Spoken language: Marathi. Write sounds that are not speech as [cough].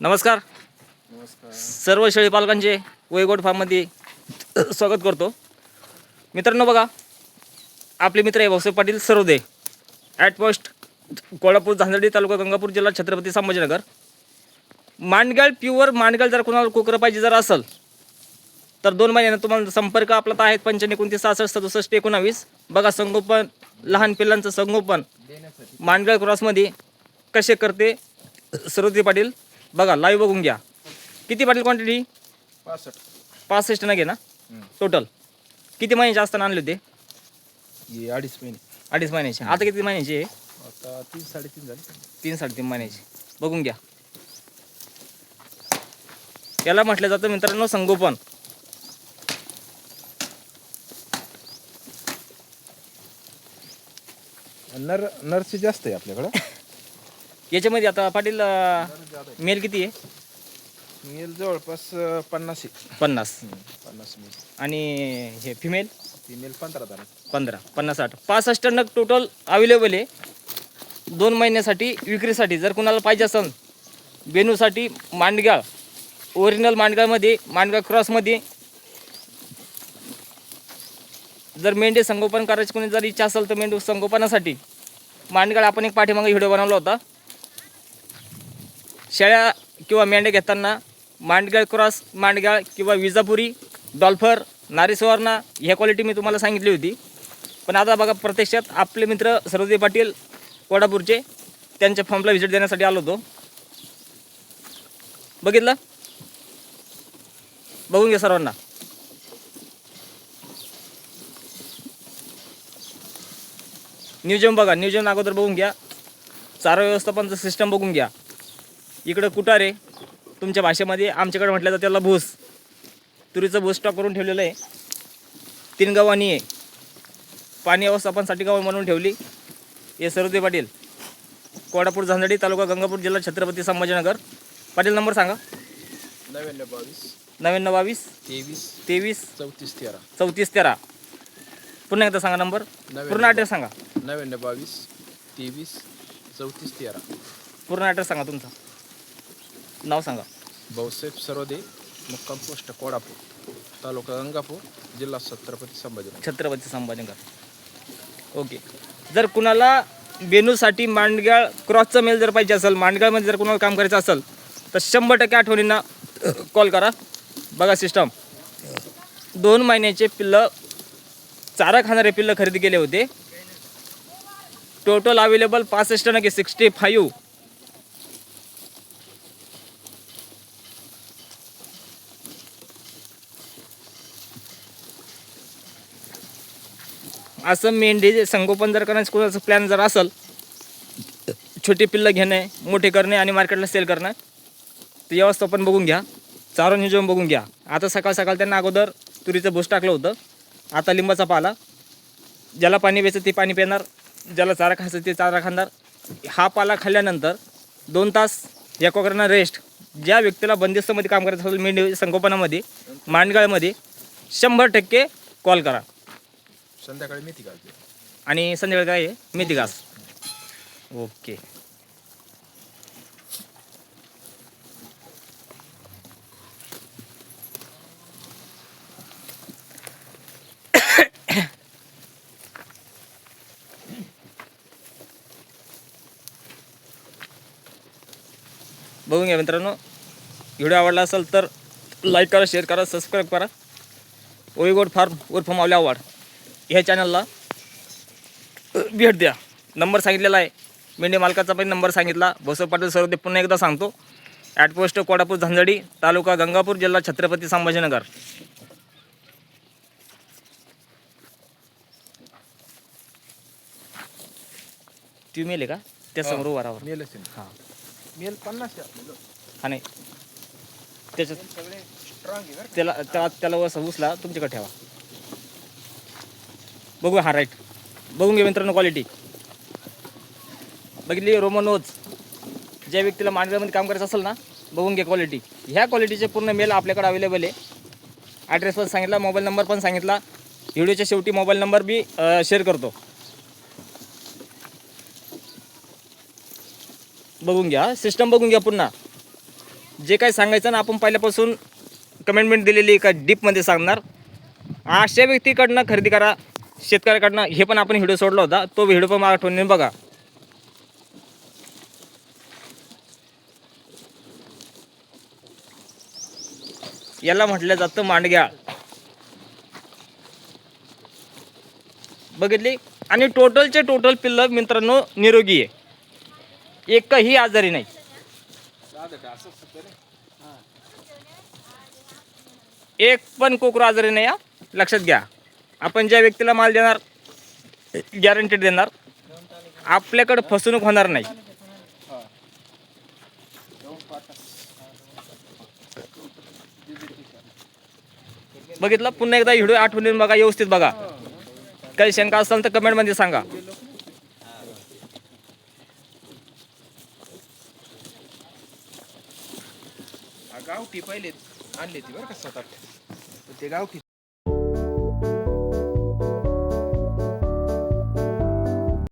नमस्कार. सर्व शेळी पालकांचे वैगोड फार्ममध्ये स्वागत करतो. मित्रांनो बघा आपले मित्र आहे भाऊसाहेब पाटील सरोदे ॲट पोस्ट कोल्हापूर झांजर्डी तालुका गंगापूर जिल्हा छत्रपती संभाजीनगर. मांडगाळ प्युअर मांडगाळ जर कोणाला कोकरं पाहिजे जर असेल तर दोन महिन्यानं तुम्हाला संपर्क आपला तर आहेत पंच्याण्णव एकोणतीस सहासष्ट सदुसष्ट एकोणावीस. बघा संगोपन लहान पिल्लांचं संगोपन मांडगाळ क्रॉसमध्ये कसे करते सरोदे पाटील? बघा लाईव्ह बघून घ्या. किती पाटील क्वांटिटी पासष्ट. पासष्ट नगे ना टोटल किती महिन्याचे असताना आणले होते? हे अडीच महिने. अडीच महिन्याचे. आता किती महिन्याचे? आहे? आता तीन साडेतीन झाले. तीन साडेतीन महिन्याचे. बघून घ्या. याला म्हटलं जातं मित्रांनो संगोपन. नर नरचे जास्त आहे आपल्याकडं. [laughs] याच्यामध्ये आता पाटील मेल किती आहे? मेल जवळपास अं, पन्नास आहे. पन्नास. पन्नास मेल. आणि हे फिमेल फिमेल पंधरा झाला पंधरा पन्नास आठ पासष्ट नग टोटल अवेलेबल आहे. दोन महिन्यासाठी विक्रीसाठी जर कुणाला पाहिजे असेल बेनूसाठी मांडगाळ ओरिजिनल मांडगाळमध्ये मांडगाळ क्रॉसमध्ये जर मेंढे संगोपन करायची कोणी जर इच्छा असेल तर मेंढू संगोपनासाठी मांडगाळ आपण एक पाठीमागे व्हिडिओ बनवला होता. शेळ्या किंवा मेंढ्या घेताना मांडगाळ क्रॉस मांडगाळ किंवा विजापुरी डॉल्फर नारीसुवर्णा ह्या क्वालिटी मी तुम्हाला सांगितली होती. पण आता बघा प्रत्यक्षात आपले मित्र सरोदे पाटील कोल्हापूरचे त्यांच्या फॉर्मला व्हिजिट देण्यासाठी आलो होतो. बघितलं? बघून घ्या सर्वांना. न्यूजम बघा न्यूजम अगोदर बघून घ्या. चारा व्यवस्थापनचं सिस्टम बघून घ्या. इकडं कुटारे तुमच्या भाषेमध्ये आमच्याकडे म्हटलं तर त्याला भूस. तुरीचं भूस स्टॉक करून ठेवलेलं आहे. तीन गव्हाणी आहे. पाणी व्यवस्थापनसाठी गाव म्हणून ठेवली. हे सरोदे पाटील. कोल्हापूर झांजडी तालुका गंगापूर जिल्हा छत्रपती संभाजीनगर. पाटील नंबर सांगा. नव्याण्णव बावीस. नव्याण्णव बावीस. तेवीस. तेवीस. चौतीस तेरा. चौतीस तेरा. पुन्हा एकदा सांगा नंबर. पूर्ण ॲड्रेस सांगा. नव्याण्णव बावीस. तेवीस. चौतीस तेरा. पूर्ण ॲड्रेस सांगा तुमचा. नाव सांगा. भाऊसाहेब सरोदे मुक्काम पोस्ट कोल्हापूर तालुका गंगापूर जिल्हा छत्रपती संभाजीनगर. छत्रपती संभाजीनगर. ओके. जर कुणाला बेनूसाठी मांडगाळ क्रॉसचा मेल जर पाहिजे असेल मांडगाळमध्ये जर कुणाला काम करायचं असेल तर शंभर टक्के आठवणींना कॉल करा. बघा सिस्टम दोन महिन्याचे पिल्लं चारा खाणारे पिल्लं खरेदी केले होते. टोटल अवेलेबल पासष्ट नक्की सिक्स्टी फाईव्ह असं मेंढी संगोपन जर करायचं कुणाचं प्लॅन जर असेल छोटी पिल्लं घेणे मोठे करणे आणि मार्केटला सेल करणं तर व्यवस्थापन बघून घ्या चारून हिजवून बघून घ्या. आता सकाळ सकाळ त्यांना अगोदर तुरीचं भूस टाकलं होतं. आता लिंबाचा पाला. ज्याला पाणी प्यायचं ते पाणी पिणार ज्याला चारा खायचं ते चारा खाणार. हा पाला खाल्ल्यानंतर दोन तास एकोकरांना रेस्ट ज्या व्यक्तीला बंदिस्तमध्ये काम करायचं असेल मेंढी संगोपनामध्ये मांडगाळमध्ये शंभर टक्के कॉल करा. संध्याकाळी मेथी घालते. आणि संध्याकाळी काय आहे? मेथी घास. ओके. बघून घ्या मित्रांनो. व्हिडिओ आवडला असेल तर लाईक करा शेअर करा सबस्क्राईब करा. ओईगोड फार्म उर्फ मावल्या आवड ह्या चॅनलला भेट द्या. नंबर सांगितलेला आहे. मेंढी मालकाचा पण नंबर सांगितला. बसव पाटील सर ते पुन्हा एकदा सांगतो. ॲट पोस्ट कोल्हापूर झंझडी तालुका गंगापूर जिल्हा छत्रपती संभाजीनगर. ती मेल का? त्या समोर वारावर मेल असेल. हां. मेल पन्नास हा नाही. त्याच्यात त्याला त्या त्याला वस उचला तुमच्याकडे ठेवा. बघू हा राईट बघून घे मित्रांनो क्वालिटी बघितली रोमनोज ज्या व्यक्तीला मांडव्यामध्ये काम करायचं असेल ना बघून घ्या क्वालिटी ह्या क्वालिटीचे पूर्ण मेल आपल्याकडे अवेलेबल आहे. ॲड्रेस पण सांगितला मोबाईल नंबर पण सांगितला. व्हिडिओच्या शेवटी मोबाईल नंबर बी शेअर करतो. बघून घ्या सिस्टम बघून घ्या पुन्हा. जे काही सांगायचं ना आपण पहिल्यापासून कमेंटमेंट दिलेली एका डीपमध्ये सांगणार. अशा व्यक्तीकडनं खरेदी करा. शेतकऱ्याकडनं हे पण आपण व्हिडिओ सोडला होता. तो व्हिडिओ पण मला आठवणीने बघा. याला म्हटलं जातं मांडग्याळ बघितली? आणि टोटलचे टोटल पिल्लं मित्रांनो निरोगी आहे. एकही आजारी नाही. एक पण कोकरू आजारी नाही लक्षात घ्या. आपण ज्या व्यक्तीला माल देणार गॅरंटीड देणार आपल्याकडं फसवणूक होणार नाही. बघितलं? पुन्हा एकदा व्हिडिओ आठवणीन बघा व्यवस्थित बघा. काही शंका असाल तर कमेंटमध्ये सांगा. गावठी पहिले आणले ती बरं का स्वतः. ते गावठी.